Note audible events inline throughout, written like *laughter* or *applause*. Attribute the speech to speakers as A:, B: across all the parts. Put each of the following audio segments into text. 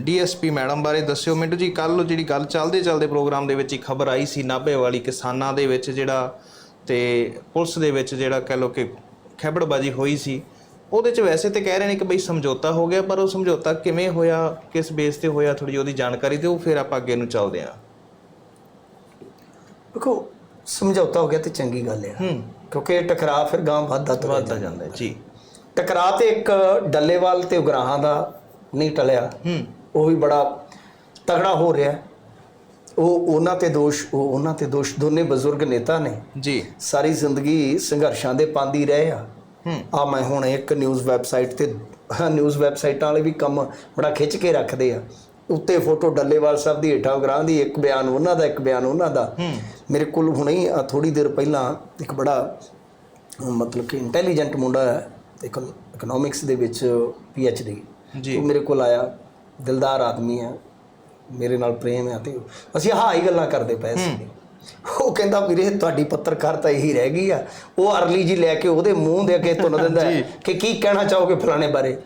A: DSP madam ਬਾਰੇ ਦੱਸਿਓ। ਮਿੰਟੂ ਜੀ ਕੱਲ ਜਿਹੜੀ ਗੱਲ ਚੱਲਦੇ ਚੱਲਦੇ ਪ੍ਰੋਗਰਾਮ ਦੇ ਵਿੱਚ ਹੀ ਖਬਰ ਆਈ ਸੀ ਨਾਭੇ ਵਾਲੀ ਕਿਸਾਨਾਂ ਦੇ ਵਿੱਚ ਜਿਹੜਾ ਤੇ ਪੁਲਿਸ ਦੇ ਵਿੱਚ ਜਿਹੜਾ ਕਹ ਲੋ ਕਿ ਖੈਬੜਬਾਜੀ ਹੋਈ ਸੀ। ਉਹਦੇ ਚ ਵੈਸੇ ਤੇ ਕਹਿ ਰਹੇ ਨੇ ਕਿ ਬਈ ਸਮਝੌਤਾ ਹੋ ਗਿਆ ਪਰ ਉਹ ਸਮਝੌਤਾ ਕਿਵੇਂ ਹੋਇਆ ਕਿਸ ਬੇਸ ਤੇ ਹੋਇਆ ਥੋੜੀ ਉਹਦੀ ਜਾਣਕਾਰੀ ਦਿਓ ਫਿਰ ਆਪਾਂ ਅੱਗੇ ਨੂੰ ਚੱਲਦੇ ਹਾਂ।
B: ਦੇਖੋ ਸਮਝੌਤਾ ਹੋ ਗਿਆ ਤੇ ਚੰਗੀ ਗੱਲ ਹੈ।
A: ਹੂੰ।
B: ਕਿਉਂਕਿ ਇਹ ਟਕਰਾਅ ਫਿਰ ਗਾਂ ਵੱਧਦਾ ਤੁਰਿਆ
A: ਵੱਧਦਾ ਜਾਂਦਾ। ਹੈ ਜੀ।
B: ਟਕਰਾਅ ਤੇ ਇੱਕ ਡੱਲੇਵਾਲ ਤੇ ਉਗਰਾਹਾਂ ਦਾ ਨਹੀਂ ਟਲਿਆ।
A: ਹੂੰ।
B: ਉਹ ਵੀ ਬੜਾ ਤਗੜਾ ਹੋ ਰਿਹਾ ਹੈ। ਉਹ ਉਹਨਾਂ ਤੇ ਦੋਸ਼ ਉਹ ਉਹਨਾਂ ਤੇ ਦੋਸ਼ ਦੋਨੇ ਬਜ਼ੁਰਗ ਨੇਤਾ ਨੇ।
A: ਜੀ।
B: ਸਾਰੀ ਜ਼ਿੰਦਗੀ ਸੰਘਰਸ਼ਾਂ ਦੇ ਪਾਂਦੀ ਰਹੇ ਆ।
A: ਹੂੰ।
B: ਆ ਮੈਂ ਹੁਣ ਇੱਕ ਨਿਊਜ਼ ਵੈਬਸਾਈਟ ਤੇ ਨਿਊਜ਼ ਵੈਬਸਾਈਟਾਂ ਵਾਲੇ ਵੀ ਕੰਮ ਬੜਾ ਖਿੱਚ ਕੇ ਰੱਖਦੇ ਆ। ਉੱਤੇ ਫੋਟੋ ਡੱਲੇਵਾਲ ਸਾਹਿਬ ਦੀ ਹੇਠਾਂ ਗਰਾਂ ਦੀ ਇੱਕ ਬਿਆਨ ਉਹਨਾਂ ਦਾ ਇੱਕ ਬਿਆਨ ਉਹਨਾਂ ਦਾ। ਮੇਰੇ ਕੋਲ ਹੁਣੇ ਹੀ ਥੋੜੀ ਦੇਰ ਪਹਿਲਾਂ ਇੱਕ ਬੜਾ ਮਤਲਬ ਕਿ ਇੰਟੈਲੀਜੈਂਟ ਮੁੰਡਾ ਹੈ ਇਕਨੋਮਿਕਸ ਦੇ ਵਿੱਚ ਪੀ ਡੀ
A: ਜੀ।
B: ਉਹ ਮੇਰੇ ਕੋਲ ਆਇਆ। ਦਿਲਦਾਰ ਆਦਮੀ ਹੈ ਮੇਰੇ ਨਾਲ ਪ੍ਰੇਮ ਹੈ ਤੇ ਅਸੀਂ ਹਾਂ ਹੀ ਗੱਲਾਂ ਕਰਦੇ ਪਏ ਸੀ ਉਹ ਕਹਿੰਦਾ ਵੀਰੇ ਤੁਹਾਡੀ ਪੱਤਰਕਾਰਤਾ ਇਹੀ ਰਹਿ ਗਈ ਆ। ਉਹ ਅਰਲੀ ਜੀ ਲੈ ਕੇ ਉਹਦੇ ਮੂੰਹ ਦੇ ਅੱਗੇ ਤੁੰਨ ਦਿੰਦਾ *laughs* ਕਿ ਕੀ ਕਹਿਣਾ ਚਾਹੋਗੇ ਫਲਾਣੇ ਬਾਰੇ?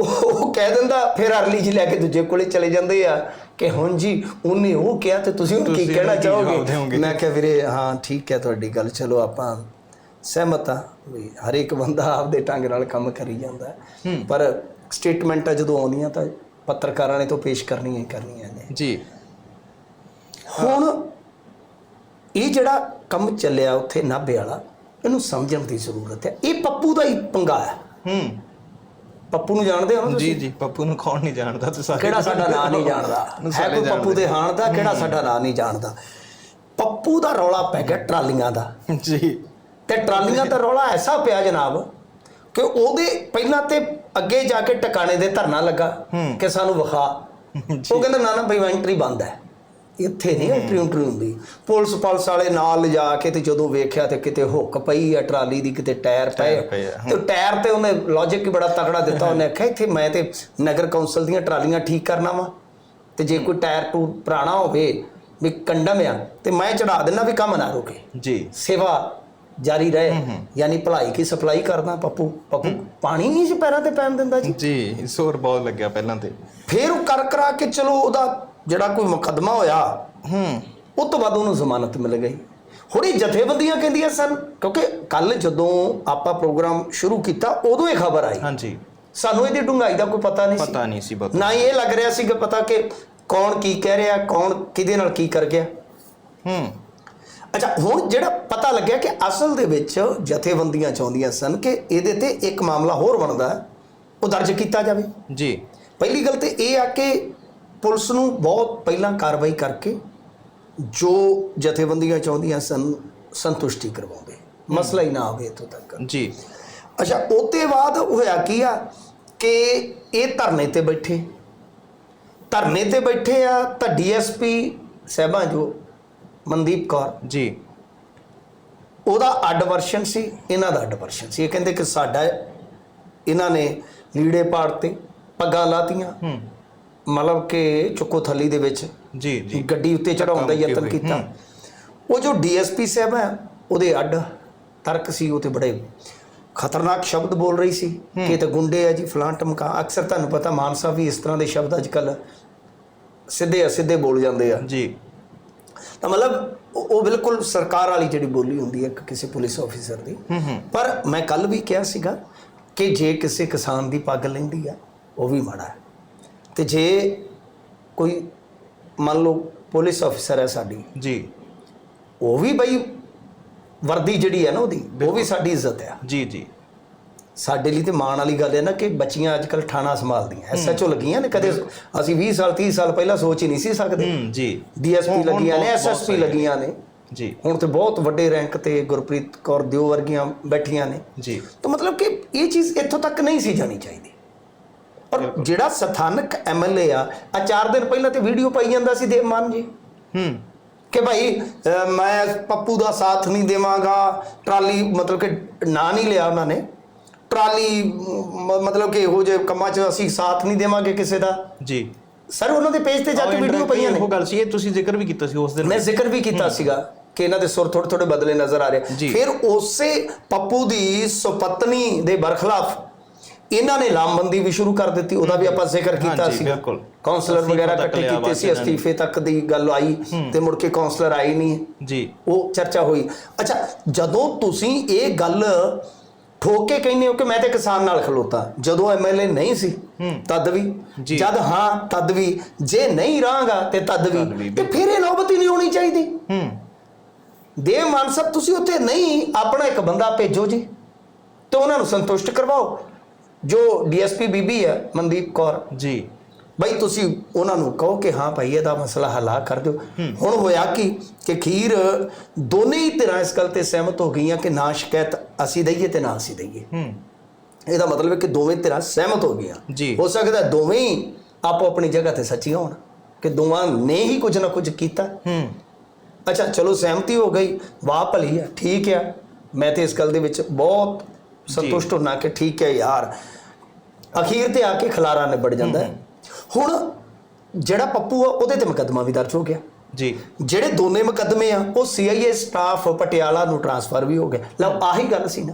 B: ਉਹ ਕਹਿ ਦਿੰਦਾ ਫਿਰ ਅਰਲੀ ਜੀ ਲੈ ਕੇ ਦੂਜੇ ਕੋਲੇ ਚਲੇ ਜਾਂਦੇ ਆ ਕਿ ਹੁਣ ਜੀ ਉਹਨੇ ਉਹ ਕਿਹਾ ਤੇ ਤੁਸੀਂ ਹੁਣ ਕੀ ਕਹਿਣਾ ਚਾਹੋਗੇ? ਮੈਂ ਕਿਹਾ ਵੀਰੇ ਹਾਂ ਠੀਕ ਹੈ ਤੁਹਾਡੀ ਗੱਲ ਚਲੋ ਆਪਾਂ ਸਹਿਮਤ ਆ ਵੀ ਹਰ ਇੱਕ ਬੰਦਾ ਆਪਦੇ ਢੰਗ ਨਾਲ ਕੰਮ ਕਰੀ ਜਾਂਦਾ। ਪਰ ਸਟੇਟਮੈਂਟਾਂ ਜਦੋਂ ਆਉਂਦੀਆਂ ਤਾਂ ਪੱਤਰਕਾਰਾਂ ਨੇ ਤਾਂ ਪੇਸ਼ ਕਰਨੀਆਂ ਹੀ ਕਰਨੀਆਂ ਨੇ
A: ਜੀ।
B: ਹੁਣ ਇਹ ਜਿਹੜਾ ਕੰਮ ਚੱਲਿਆ ਉੱਥੇ ਨਾਭੇ ਵਾਲਾ ਇਹਨੂੰ ਸਮਝਣ ਦੀ ਜ਼ਰੂਰਤ ਹੈ। ਇਹ ਪੱਪੂ ਦਾ ਹੀ ਪੰਗਾ ਹੈ।
A: ਹੂੰ।
B: ਪੱਪੂ ਨੂੰ ਜਾਣਦੇ ਹੋ ਨਾ ਤੁਸੀਂ?
A: ਜੀ ਜੀ ਪੱਪੂ ਨੂੰ ਕੌਣ ਨਹੀਂ ਜਾਣਦਾ? ਤੇ ਸਾਰੇ
B: ਕਿਹੜਾ ਸਾਡਾ ਨਾਂ ਨਹੀਂ ਜਾਣਦਾ ਹੈ। ਕੋਈ ਪੱਪੂ। ਦੇ ਹਾਣ ਦਾ ਕਿਹੜਾ ਸਾਡਾ ਨਾਂ ਨਹੀਂ ਜਾਣਦਾ? ਪੱਪੂ ਦਾ ਰੌਲਾ ਪੈ ਗਿਆ ਟਰਾਲੀਆਂ ਦਾ।
A: ਜੀ।
B: ਤੇ ਟਰਾਲੀਆਂ ਦਾ ਰੌਲਾ ਐਸਾ ਪਿਆ ਜਨਾਬ ਕਿ ਉਹਦੇ ਪਹਿਲਾਂ ਤੇ ਅੱਗੇ ਜਾ ਕੇ ਟਿਕਾਣੇ ਦੇ ਧਰਨਾ ਲੱਗਾ ਕਿ ਸਾਨੂੰ ਵਿਖਾ। ਉਹ ਕਹਿੰਦਾ ਨਾ ਨਾ ਬਈ ਐਂਟਰੀ ਬੰਦ ਹੈ। ਇੱਥੇ ਨਹੀਂ ਐਂਟਰੀ ਐਂਟਰੀ ਹੁੰਦੀ। ਪੁਲਿਸ ਪਲਸ ਵਾਲੇ ਨਾਲ ਲਿਜਾ ਕੇ ਤੇ ਜਦੋਂ ਵੇਖਿਆ ਤੇ ਕਿਤੇ ਹੁੱਕ ਪਈ ਆ ਟਰਾਲੀ ਦੀ ਕਿਤੇ ਟਾਇਰ ਪਏ ਤੇ ਟਾਇਰ ਤੇ ਉਹਨੇ ਲੌਜੀਕ ਹੀ ਬੜਾ ਤਕੜਾ ਦਿੱਤਾ। ਉਹਨੇ ਆਖਿਆ ਇੱਥੇ ਮੈਂ ਤੇ ਨਗਰ ਕੌਂਸਲ ਦੀਆਂ ਟਰਾਲੀਆਂ ਠੀਕ ਕਰਨਾ ਵਾ ਤੇ ਜੇ ਕੋਈ ਟਾਇਰ ਟੂ ਪੁਰਾਣਾ ਹੋਵੇ ਵੀ ਕੰਡਮ ਆ ਤੇ ਮੈਂ ਚੜਾ ਦੇਣਾ ਵੀ ਕੰਮ ਨਾ ਰੁਕੇ।
A: ਜੀ।
B: ਸੇਵਾ ਜਾਰੀ ਰਹੇ। ਯਾਨੀ ਭਲਾਈ ਕੀ ਸਪਲਾਈ ਕਰਦਾ ਪੱਪੂ? ਪੱਪੂ ਪਾਣੀ ਨਹੀਂ ਸੀ ਪੈਰਾਂ ਤੇ ਪੈਣ ਦਿੰਦਾ ਜੀ।
A: ਜੀ ਜ਼ੋਰ ਬਹੁਤ ਲੱਗਿਆ ਪਹਿਲਾਂ ਤੇ।
B: ਫਿਰ ਉਹ ਕਰ ਕਰਾ ਕੇ ਚਲੋ ਉਹਦਾ ਜਿਹੜਾ ਕੋਈ ਮੁਕੱਦਮਾ ਹੋਇਆ
A: ਹੂੰ।
B: ਉਹ ਤੋਂ ਬਾਅਦ ਉਹਨੂੰ ਜ਼ਮਾਨਤ ਮਿਲ ਗਈ। ਹੁਣ ਜਥੇਬੰਦੀਆਂ ਕਹਿੰਦੀਆਂ ਸਨ ਕਿਉਂਕਿ ਕੱਲ ਜਦੋਂ ਆਪਾਂ ਪ੍ਰੋਗਰਾਮ ਸ਼ੁਰੂ ਕੀਤਾ ਉਦੋਂ ਇਹ ਖਬਰ ਆਈ।
A: ਹਾਂਜੀ।
B: ਸਾਨੂੰ ਇਹਦੀ ਡੂੰਘਾਈ ਦਾ ਕੋਈ ਪਤਾ ਨਹੀਂ ਸੀ।
A: ਪਤਾ ਨਹੀਂ ਸੀ ਬਹੁਤ
B: ਨਾ ਹੀ ਇਹ ਲੱਗ ਰਿਹਾ ਸੀ ਕਿ ਪਤਾ ਕਿ ਕੌਣ ਕੀ ਕਹਿ ਰਿਹਾ ਕੌਣ ਕਿਹਦੇ ਨਾਲ ਕੀ ਕਰ ਗਿਆ।
A: ਹੂੰ।
B: ਅੱਛਾ ਹੁਣ ਜਿਹੜਾ ਪਤਾ ਲੱਗਿਆ ਕਿ ਅਸਲ ਦੇ ਵਿੱਚ ਜਥੇਬੰਦੀਆਂ ਚਾਹੁੰਦੀਆਂ ਸਨ ਕਿ ਇਹਦੇ ਤੇ ਇੱਕ ਮਾਮਲਾ ਹੋਰ ਬਣਦਾ ਉਹ ਦਰਜ ਕੀਤਾ ਜਾਵੇ।
A: ਜੀ।
B: ਪਹਿਲੀ ਗੱਲ ਤੇ ਇਹ ਆ ਕਿ ਪੁਲਿਸ ਨੂੰ ਬਹੁਤ ਪਹਿਲਾਂ ਕਾਰਵਾਈ ਕਰਕੇ ਜੋ ਜਥੇਬੰਦੀਆਂ ਚਾਹੁੰਦੀਆਂ ਸਨ ਸੰਤੁਸ਼ਟੀ ਕਰਵਾਉਂਦੇ। ਮਸਲਾ ਹੀ ਨਾ ਆਵੇ ਇੱਥੋਂ ਤੱਕ।
A: ਜੀ।
B: ਅੱਛਾ ਉਹਤੇ ਬਾਅਦ ਹੋਇਆ ਕੀ ਆ ਕਿ ਇਹ ਧਰਨੇ ਤੇ ਬੈਠੇ। ਧਰਨੇ ਤੇ ਬੈਠੇ ਆ ਤਾਂ ਡੀਐਸਪੀ ਸਾਹਿਬਾਂ ਜੋ ਮਨਦੀਪ ਕੌਰ।
A: ਜੀ।
B: ਉਹਦਾ ਅੱਡ ਵਰਸ਼ਨ ਸੀ ਇਹਨਾਂ ਦਾ ਅੱਡ ਵਰਸ਼ਨ ਸੀ। ਇਹ ਕਹਿੰਦੇ ਕਿ ਸਾਡਾ ਇਹਨਾਂ ਨੇ ਲੀੜੇ ਪਾੜਤੇ ਪੱਗਾਂ ਲਾਤੀਆਂ।
A: ਹੂੰ।
B: ਮਤਲਬ ਕਿ ਚੁੱਕੋ ਥੱਲੀ ਦੇ ਵਿੱਚ।
A: ਜੀ ਜੀ।
B: ਗੱਡੀ ਉੱਤੇ ਚੜਾਉਣ ਦਾ ਯਤਨ ਕੀਤਾ। ਉਹ ਜੋ ਡੀਐਸਪੀ ਸਾਹਿਬ ਹੈ ਉਹਦੇ ਅੱਡ ਤਰਕ ਸੀ ਉਹ ਤੇ ਬੜੇ ਖਤਰਨਾਕ ਸ਼ਬਦ ਬੋਲ ਰਹੀ ਸੀ। ਕਿ ਇਹ ਤਾਂ ਗੁੰਡੇ ਆ ਜੀ ਫਲਾਂ ਟਮਕਾ। ਅਕਸਰ ਤੁਹਾਨੂੰ ਪਤਾ ਮਾਨ ਸਾਹਿਬ ਵੀ ਇਸ ਤਰ੍ਹਾਂ ਦੇ ਸ਼ਬਦ ਅੱਜ ਕੱਲ ਸਿੱਧੇ ਅਸਿੱਧੇ ਬੋਲ ਜਾਂਦੇ ਆ।
A: ਜੀ।
B: ਤਾਂ ਮਤਲਬ ਉਹ ਬਿਲਕੁਲ ਸਰਕਾਰ ਵਾਲੀ ਜਿਹੜੀ ਬੋਲੀ ਹੁੰਦੀ ਹੈ ਕਿਸੇ ਪੁਲਿਸ ਆਫੀਸਰ ਦੀ।
A: ਹੂੰ ਹੂੰ।
B: ਪਰ ਮੈਂ ਕੱਲ ਵੀ ਕਿਹਾ ਸੀਗਾ ਕਿ ਜੇ ਕਿਸੇ ਕਿਸਾਨ ਦੀ ਪੱਗ ਲੈਂਦੀ ਆ ਉਹ ਵੀ ਮਾੜਾ ਹੈ। ਤੇ ਜੇ ਕੋਈ ਮੰਨ ਲਓ ਪੁਲਿਸ ਆਫੀਸਰ ਹੈ ਸਾਡੀ
A: ਜੀ।
B: ਉਹ ਵੀ ਬਈ ਵਰਦੀ ਜਿਹੜੀ ਹੈ ਨਾ ਉਹਦੀ ਉਹ ਵੀ ਸਾਡੀ ਇੱਜ਼ਤ ਆ
A: ਜੀ ਜੀ।
B: ਸਾਡੇ ਲਈ ਤੇ ਮਾਣ ਵਾਲੀ ਗੱਲ ਹੈ ਨਾ ਕਿ ਬੱਚੀਆਂ ਅੱਜ ਕੱਲ ਥਾਣਾ ਸੰਭਾਲਦੀਆਂ ਐਸਐਚਓ ਲੱਗੀਆਂ ਨੇ ਕਦੇ ਅਸੀਂ 20 ਸਾਲ 30 ਸਾਲ ਪਹਿਲਾਂ ਸੋਚ ਹੀ ਨਹੀਂ ਸੀ ਸਕਦੇ।
A: ਜੀ।
B: ਡੀਐਸਪੀ ਲੱਗੀਆਂ ਨੇ ਐਸਐਸਪੀ। ਲੱਗੀਆਂ ਨੇ।
A: ਜੀ।
B: ਹੁਣ ਤੇ ਬਹੁਤ ਵੱਡੇ ਰੈਂਕ ਤੇ ਗੁਰਪ੍ਰੀਤ ਕੌਰ ਦਿਓ ਵਰਗੀਆਂ ਬੈਠੀਆਂ ਨੇ।
A: ਜੀ।
B: ਤਾਂ ਮਤਲਬ ਕਿ ਇਹ ਚੀਜ਼ ਇੱਥੋਂ ਤੱਕ ਨਹੀਂ ਸੀ ਜਾਣੀ ਚਾਹੀਦੀ। ਔਰ ਜਿਹੜਾ ਸਥਾਨਕ ਐਮਐਲਏ ਆ ਆ ਚਾਰ ਦਿਨ ਪਹਿਲਾਂ ਤੇ ਵੀਡੀਓ ਪਾਈ ਜਾਂਦਾ ਸੀ ਦੇਵਮਾਨ ਜੀ।
A: ਹੂੰ।
B: ਕਿ ਭਾਈ ਮੈਂ ਪੱਪੂ ਦਾ ਸਾਥ ਨਹੀਂ ਦੇਵਾਂਗਾ ਟਰਾਲੀ ਮਤਲਬ ਕਿ ਨਾਂ ਨਹੀਂ ਲਿਆ ਉਹਨਾਂ ਨੇ। ਟਰਾਲੀ ਮ- ਮਤਲਬ ਕਿ ਇਹੋ ਜਿਹੇ ਕੰਮਾਂ 'ਚ ਅਸੀਂ ਸਾਥ ਨਹੀਂ ਦੇਵਾਂਗੇ ਕਿਸੇ ਦਾ।
A: ਜੀ।
B: ਸਰ ਉਹਨਾਂ ਦੇ ਪੇਜ ਤੇ ਜਾ ਕੇ ਵੀਡੀਓ ਪਈਆਂ ਨੇ।
A: ਉਹ ਗੱਲ ਸੀ ਇਹ ਤੁਸੀਂ ਜ਼ਿਕਰ ਵੀ ਕੀਤਾ ਸੀ ਉਸ ਦਿਨ।
B: ਮੈਂ ਜ਼ਿਕਰ ਵੀ ਕੀਤਾ ਸੀਗਾ ਕਿ ਇਹਨਾਂ ਦੇ ਸੁਰ ਥੋੜੇ ਥੋੜੇ ਬਦਲੇ ਨਜ਼ਰ ਆ ਰਹੇ
A: ਜੀ।
B: ਫਿਰ ਉਸੇ ਪੱਪੂ ਦੀ ਸੁਪਤਨੀ ਦੇ ਬਰਖਲਾਫ ਇਹਨਾਂ ਨੇ ਲਾਮਬੰਦੀ ਵੀ ਸ਼ੁਰੂ ਕਰ ਦਿੱਤੀ ਉਹਦਾ ਵੀ ਆਪਾਂ ਜ਼ਿਕਰ ਕੀਤਾ
A: ਹਾਂਜੀ,
B: ਸੀ
A: ਬਿਲਕੁਲ।
B: ਕਾਉਂਸਲਰ
A: ਅਸਤੀਫਾ
B: ਵਗੈਰਾ
A: ਤੱਕ
B: ਇਕੱਠੇ
A: ਲਿਆ
B: ਕੀਤੇ ਸੀ
A: ਇਹਨਾਂ।
B: ਅਸਤੀਫੇ ਤੱਕ ਦੀ ਗੱਲ ਆਈ ਤੇ ਮੁੜ ਕੇ ਕਾਉਂਸਲਰ ਆਈ ਨਹੀਂ।
A: ਜੀ।
B: ਉਹ ਚਰਚਾ ਹੋਈ। ਅੱਛਾ ਜਦੋਂ ਤੁਸੀਂ ਇਹ ਗੱਲ ਠੋਕ ਕੇ ਕਹਿੰਦੇ ਹੋ ਕਿ ਮੈਂ ਤੇ ਕਿਸਾਨ ਨਾਲ ਖਲੋਤਾ। ਜਦੋਂ ਐਮਐਲਏ ਨਹੀਂ ਸੀ ਤਦ ਵੀ। ਜਦ ਹਾਂ ਤਦ ਵੀ। ਜੇ ਨਹੀਂ ਰਹਾਂਗਾ ਤੇ ਤਦ
A: ਵੀ,
B: ਵੀ ਤੇ ਫਿਰ ਇਹ ਨੌਬਤ ਹੀ ਨਹੀਂ ਹੋਣੀ ਚਾਹੀਦੀ।
A: ਹੂੰ।
B: ਦੇਵ ਮਾਨ ਸਾਹਿਬ ਤੁਸੀਂ ਉੱਥੇ ਨਹੀਂ ਆਪਣਾ ਇੱਕ ਬੰਦਾ ਭੇਜੋ ਜੀ। ਤੇ ਉਹਨਾਂ ਨੂੰ ਸੰਤੁਸ਼ਟ ਕਰਵਾਓ। ਜੋ ਡੀਐਸਪੀ ਬੀਬੀ ਹੈ ਮਨਦੀਪ ਕੌਰ।
A: ਜੀ।
B: ਬਈ ਤੁਸੀਂ ਉਹਨਾਂ ਨੂੰ ਕਹੋ ਕਿ ਹਾਂ ਭਾਈ ਇਹਦਾ ਮਸਲਾ ਹੱਲ ਕਰ ਦਿਓ। ਹੁਣ ਹੋਇਆ ਕੀ ਕਿ ਖੀਰ ਦੋਨੇ ਹੀ ਧਿਰਾਂ ਇਸ ਗੱਲ ਤੇ ਸਹਿਮਤ ਹੋ ਗਈਆਂ ਕਿ ਨਾ ਸ਼ਿਕਾਇਤ ਅਸੀਂ ਦਈਏ ਤੇ ਨਾ ਅਸੀਂ ਦਈਏ।
A: ਹੂੰ।
B: ਇਹਦਾ ਮਤਲਬ ਹੈ ਕਿ ਦੋਵੇਂ ਧਿਰਾਂ ਸਹਿਮਤ ਹੋ ਗਈਆਂ। ਹੋ ਸਕਦਾ ਦੋਵੇਂ ਹੀ ਆਪੋ ਆਪਣੀ ਜਗ੍ਹਾ ਤੇ ਸੱਚੀਆਂ ਹੋਣ ਕਿ ਦੋਵਾਂ ਨੇ ਹੀ ਕੁਝ ਨਾ ਕੁਝ ਕੀਤਾ।
A: ਹੂੰ।
B: ਅੱਛਾ ਚਲੋ ਸਹਿਮਤੀ ਹੋ ਗਈ ਵਾਹ ਭਲੀ ਹੈ ਠੀਕ ਹੈ ਮੈਂ ਤੇ ਇਸ ਗੱਲ ਦੇ ਵਿੱਚ ਬਹੁਤ ਸੰਤੁਸ਼ਟ ਹੁੰਨਾ ਕਿ ਠੀਕ ਹੈ ਯਾਰ। ਅਖੀਰ ਤੇ ਆ ਕੇ ਖਲਾਰਾ ਨਿਬੜ ਜਾਂਦਾ ਹੈ। ਹੁਣ ਜਿਹੜਾ ਪੱਪੂ ਆ ਉਹਦੇ ਤੇ ਮੁਕੱਦਮਾ ਵੀ ਦਰਜ ਹੋ ਗਿਆ।
A: ਜੀ।
B: ਜਿਹੜੇ ਦੋਨੇ ਮੁਕੱਦਮੇ ਆ ਉਹ ਸੀਆਈਏ ਸਟਾਫ ਪਟਿਆਲਾ ਨੂੰ ਟਰਾਂਸਫਰ ਵੀ ਹੋ ਗਿਆ ਲਓ ਆਹੀ ਗੱਲ ਸੀ ਨਾ।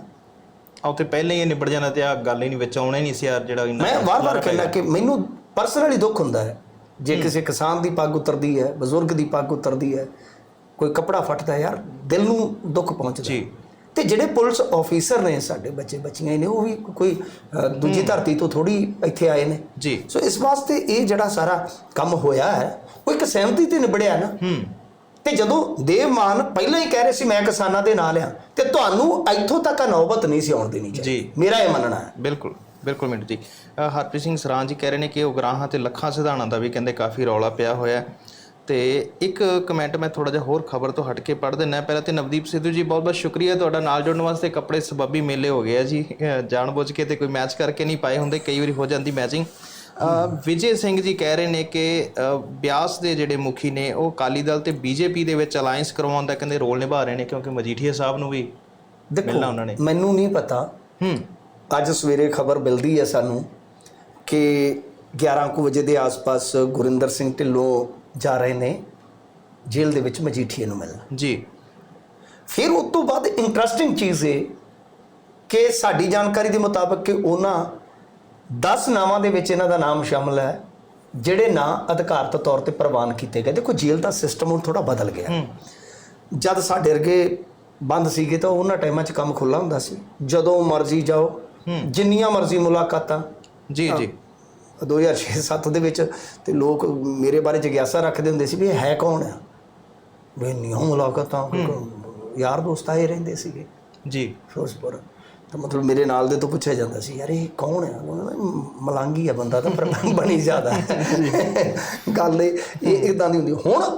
A: ਆ ਉੱਥੇ ਪਹਿਲਾਂ ਹੀ ਨਿਬੜ ਜਾਣਾ ਤੇ ਆ ਗੱਲ ਹੀ ਨਹੀਂ ਵਿੱਚ ਆਉਣਾ ਹੀ ਨਹੀਂ ਸੀ ਯਾਰ ਜਿਹੜਾ
B: ਮੈਂ ਵਾਰ-ਵਾਰ ਕਹਿੰਦਾ ਕਿ ਮੈਨੂੰ ਪਰਸਨਲੀ ਦੁੱਖ ਹੁੰਦਾ ਹੈ। ਜੇ ਕਿਸੇ ਕਿਸਾਨ ਦੀ ਪੱਗ ਉਤਰਦੀ ਹੈ ਬਜ਼ੁਰਗ ਦੀ ਪੱਗ ਉਤਰਦੀ ਹੈ ਕੋਈ ਕਪੜਾ ਫਟਦਾ ਯਾਰ ਦਿਲ ਨੂੰ ਦੁੱਖ ਪਹੁੰਚਦਾ।
A: ਜੀ।
B: ਤੇ ਜਿਹੜੇ ਪੁਲਿਸ ਆਫੀਸਰ ਨੇ ਸਾਡੇ ਬੱਚੇ ਬੱਚੀਆਂ ਨੇ ਉਹ ਵੀ ਕੋਈ ਦੂਜੀ ਧਰਤੀ ਤੋਂ ਥੋੜੀ ਇੱਥੇ ਆਏ ਨੇ।
A: ਜੀ।
B: ਸੋ ਇਸ ਵਾਸਤੇ ਇਹ ਜਿਹੜਾ ਸਾਰਾ ਕੰਮ ਹੋਇਆ ਹੈ ਉਹ ਇੱਕ ਸਹਿਮਤੀ ਤੇ ਨਿਬੜਿਆ ਨਾ।
A: ਹੂੰ।
B: ਤੇ ਜਦੋਂ ਦੇਵ ਮਾਨ ਪਹਿਲਾਂ ਹੀ ਕਹਿ ਰਹੇ ਸੀ ਮੈਂ ਕਿਸਾਨਾਂ ਦੇ ਨਾਲ ਆ ਤੇ ਤੁਹਾਨੂੰ ਇੱਥੋਂ ਤੱਕ ਨੌਬਤ ਨਹੀਂ ਸੀ ਆਉਣ ਦੇਣੀ ਚਾਹੀਦੀ।
A: ਜੀ।
B: ਮੇਰਾ ਇਹ ਮੰਨਣਾ ਹੈ।
A: ਬਿਲਕੁਲ ਬਿਲਕੁਲ ਮਿੰਟੂ ਜੀ। ਹਰਪ੍ਰੀਤ ਸਿੰਘ ਸਰਾਂ ਜੀ ਕਹਿ ਰਹੇ ਨੇ ਕਿ ਉਗਰਾਹਾਂ ਤੇ ਲੱਖਾਂ ਸਿਧਾਣਾਂ ਦਾ ਵੀ ਕਹਿੰਦੇ ਕਾਫੀ ਰੌਲਾ ਪਿਆ ਹੋਇਆ ਹੈ। ਤੇ ਇੱਕ ਕਮੈਂਟ ਮੈਂ ਥੋੜਾ ਜਿਹਾ ਹੋਰ ਖਬਰ ਤੋਂ ਹਟ ਕੇ ਪੜ੍ਹ ਦਿੰਦਾ। ਪਹਿਲਾਂ ਤੇ ਨਵਦੀਪ ਸਿੱਧੂ ਜੀ ਬਹੁਤ ਬਹੁਤ ਸ਼ੁਕਰੀਆ ਤੁਹਾਡਾ ਨਾਲ ਜੁੜਨ ਵਾਸਤੇ। ਕੱਪੜੇ ਸਬੱਬੀ ਮੇਲੇ ਹੋ ਗਏ ਆ ਜੀ ਅ, ਜਾਣਬੁੱਝ ਕੇ ਤੇ ਕੋਈ ਮੈਚ ਕਰਕੇ ਨਹੀਂ ਪਾਏ ਹੁੰਦੇ ਕਈ ਵਾਰੀ ਹੋ ਜਾਂਦੀ ਮੈਚਿੰਗ ਵਿਜੇ ਸਿੰਘ ਜੀ ਕਹਿ ਰਹੇ ਨੇ ਕਿ ਬਿਆਸ ਦੇ ਜਿਹੜੇ ਮੁਖੀ ਨੇ ਉਹ ਅਕਾਲੀ ਦਲ ਤੇ ਬੀਜੇਪੀ ਦੇ ਵਿੱਚ ਅਲਾਈਅੰਸ ਕਰਵਾਉਣ ਦਾ ਕਹਿੰਦੇ ਰੋਲ ਨਿਭਾ ਰਹੇ ਨੇ ਕਿਉਂਕਿ ਮਜੀਠੀਆ ਸਾਹਿਬ ਨੂੰ ਵੀ ਮਿਲਣਾ ਉਹਨਾਂ ਨੇ।
B: ਦੇਖੋ ਮੈਨੂੰ ਨਹੀਂ ਪਤਾ।
A: ਹੂੰ।
B: ਅੱਜ ਸਵੇਰੇ ਖਬਰ ਮਿਲਦੀ ਹੈ ਸਾਨੂੰ ਕਿ 11 ਕੁ ਵਜੇ ਦੇ ਆਸ-ਪਾਸ ਗੁਰਿੰਦਰ ਸਿੰਘ ਢਿੱਲੋਂ ਜਾ ਰਹੇ ਨੇ ਜੇਲ੍ਹ ਦੇ ਵਿੱਚ ਮਜੀਠੀਏ ਨੂੰ ਮਿਲਣ।
A: ਜੀ।
B: ਫਿਰ ਉਸ ਤੋਂ ਬਾਅਦ ਇੰਟਰਸਟਿੰਗ ਚੀਜ਼ ਇਹ ਕਿ ਸਾਡੀ ਜਾਣਕਾਰੀ ਦੇ ਮੁਤਾਬਕ ਕਿ ਉਹਨਾਂ 10 ਨਾਵਾਂ ਦੇ ਵਿੱਚ ਇਹਨਾਂ ਦਾ ਨਾਮ ਸ਼ਾਮਲ ਹੈ ਜਿਹੜੇ ਨਾਂ ਅਧਿਕਾਰਤ ਤੌਰ ਤੇ ਪ੍ਰਵਾਨ ਕੀਤੇ ਗਏ। ਦੇਖੋ ਜੇਲ੍ਹ ਦਾ ਸਿਸਟਮ ਹੁਣ ਥੋੜਾ ਬਦਲ ਗਿਆ।
A: ਹੂੰ।
B: ਜਦ ਸਾਡੇ ਵਰਗੇ ਬੰਦ ਸੀਗੇ ਤਾਂ ਉਹਨਾਂ ਟਾਈਮਾਂ 'ਚ ਕੰਮ ਖੁੱਲਾ ਹੁੰਦਾ ਸੀ। ਜਦੋਂ ਮਰਜ਼ੀ ਜਾਓ ਜਿੰਨੀਆਂ ਮਰਜ਼ੀ ਮੁਲਾਕਾਤਾਂ।
A: ਜੀ ਜੀ।
B: 2006-7 ਦੇ ਵਿੱਚ ਤੇ ਲੋਕ ਮੇਰੇ ਬਾਰੇ ਜਿਗਿਆਸਾ ਰੱਖਦੇ ਹੁੰਦੇ ਸੀ ਵੀ ਇਹ ਹੈ ਕੌਣ ਆ? ਵੀ ਇੰਨੀਆਂ ਮੁਲਾਕਾਤਾਂ ਯਾਰ ਦੋਸਤ ਆਏ ਰਹਿੰਦੇ ਸੀਗੇ।
A: ਜੀ।
B: ਫਿਰੋਜ਼ਪੁਰ। ਤਾਂ ਮਤਲਬ ਮੇਰੇ ਨਾਲ ਦੇ ਤੋਂ ਪੁੱਛਿਆ ਜਾਂਦਾ ਸੀ ਯਾਰ ਇਹ ਕੌਣ "ਮ- ਮਲਾਂਗੀ ਆ ਬੰਦਾ ਤਾਂ ਪਰ ਬਣੀ ਜ਼ਿਆਦਾ। *laughs* ਗੱਲ ਇਹ ਇਦਾਂ ਦੀ ਹੁੰਦੀ। ਹੁਣ